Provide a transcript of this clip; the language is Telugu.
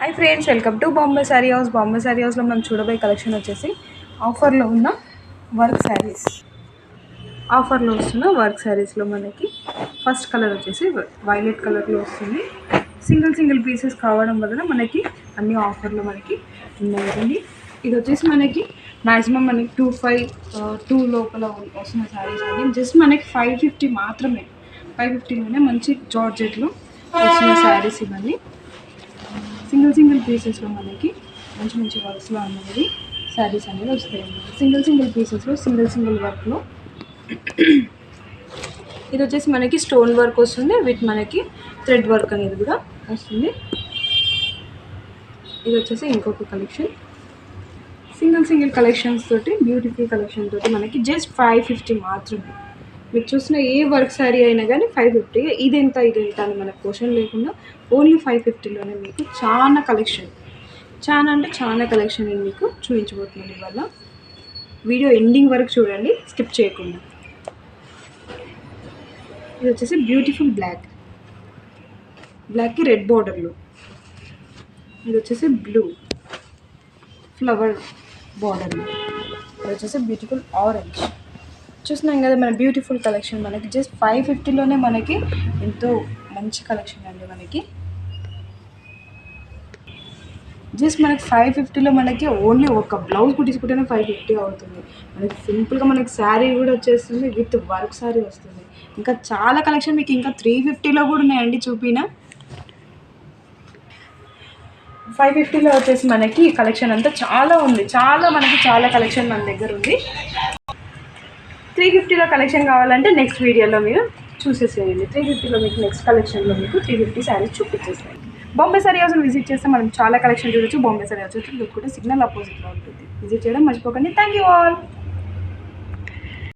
Hi friends welcome to Bombay sari house Bombay sari హౌస్లో మనం చూడబోయే కలెక్షన్ వచ్చేసి ఆఫర్లో ఉన్న వర్క్ శారీస్ ఆఫర్లో వస్తున్న వర్క్ శారీస్లో మనకి ఫస్ట్ కలర్ వచ్చేసి వైలెట్ కలర్లో వస్తుంది. సింగిల్ సింగిల్ పీసెస్ కావడం వలన మనకి అన్ని ఆఫర్లో మనకి ఉన్నాయి ఇది వచ్చేసి మనకి మ్యాక్సిమం మనకి టూ ఫైవ్ టూ లోపల వస్తున్న శారీస్ అండి. జస్ట్ మనకి ఫైవ్ ఫిఫ్టీ మాత్రమే. ఫైవ్ ఫిఫ్టీలోనే మంచి జార్జెట్లో వస్తున్న శారీస్ ఇవన్నీ. సింగిల్ సింగిల్ పీసెస్లో మనకి మంచి మంచి వర్క్స్లో అనేది శారీస్ అనేది వస్తాయి అన్నమాట సింగిల్ సింగిల్ పీసెస్లో సింగిల్ సింగిల్ వర్క్లో. ఇది వచ్చేసి మనకి స్టోన్ వర్క్ వస్తుంది విత్ మనకి థ్రెడ్ వర్క్ అనేది కూడా వస్తుంది. ఇది వచ్చేసి ఇంకొక కలెక్షన్. సింగిల్ సింగిల్ కలెక్షన్స్ తోటి బ్యూటిఫుల్ కలెక్షన్ తోటి మనకి జస్ట్ ఫైవ్ ఫిఫ్టీ మాత్రమే. మీరు చూసిన ఏ వర్క్ శారీ అయినా కానీ ఫైవ్ ఫిఫ్టీ ఇదెంత ఇదెంత అని మనకు క్వశ్చన్ లేకుండా ఓన్లీ ఫైవ్ ఫిఫ్టీలోనే మీకు చాలా కలెక్షన్ చాలా అంటే చాలా కలెక్షన్ నేను మీకు చూపించబోతున్నాను ఇవాళ. వీడియో ఎండింగ్ వరకు చూడండి స్కిప్ చేయకుండా. ఇది వచ్చేసి బ్యూటిఫుల్ బ్లాక్ బ్లాక్కి రెడ్ బార్డర్లు ఇది వచ్చేసి బ్లూ ఫ్లవర్ బార్డర్లు ఇది వచ్చేసి బ్యూటిఫుల్ ఆరెంజ్ చూస్తున్నాం కదా మన బ్యూటిఫుల్ కలెక్షన్ మనకి. జస్ట్ ఫైవ్ ఫిఫ్టీలోనే మనకి ఎంతో మంచి కలెక్షన్ అండి మనకి. జస్ట్ మనకి ఫైవ్ ఫిఫ్టీలో మనకి ఓన్లీ ఒక బ్లౌజ్ కుట్టించుకుంటేనే ఫైవ్ ఫిఫ్టీ అవుతుంది. మనకి సింపుల్గా మనకి శారీ కూడా వచ్చేస్తుంది విత్ వర్క్ శారీ వస్తుంది. ఇంకా చాలా కలెక్షన్ మీకు ఇంకా త్రీ ఫిఫ్టీలో కూడా ఉన్నాయండి చూపిన. ఫైవ్ ఫిఫ్టీలో వచ్చేసి మనకి కలెక్షన్ అంతా చాలా ఉంది. చాలా మనకి చాలా కలెక్షన్ మన దగ్గర ఉంది. త్రీ ఫిఫ్టీలో కలెక్షన్ కావాలంటే నెక్స్ట్ వీడియోలో మీరు చూసేసేయండి. త్రీ ఫిఫ్టీలో మీకు నెక్స్ట్ కలెక్షన్లో మీకు త్రీ ఫిఫ్టీ శారీస్ చూపించేస్తాయి. బాంబే సారీ హౌస్ విజిట్ చేస్తే మనం చాలా కలెక్షన్ చూడొచ్చు. బాంబే సారీ హౌస్ కూడా సిగ్నల్ అపోజిట్లో ఉంటుంది. విజిట్ చేయడం మర్చిపోకండి. Thank you all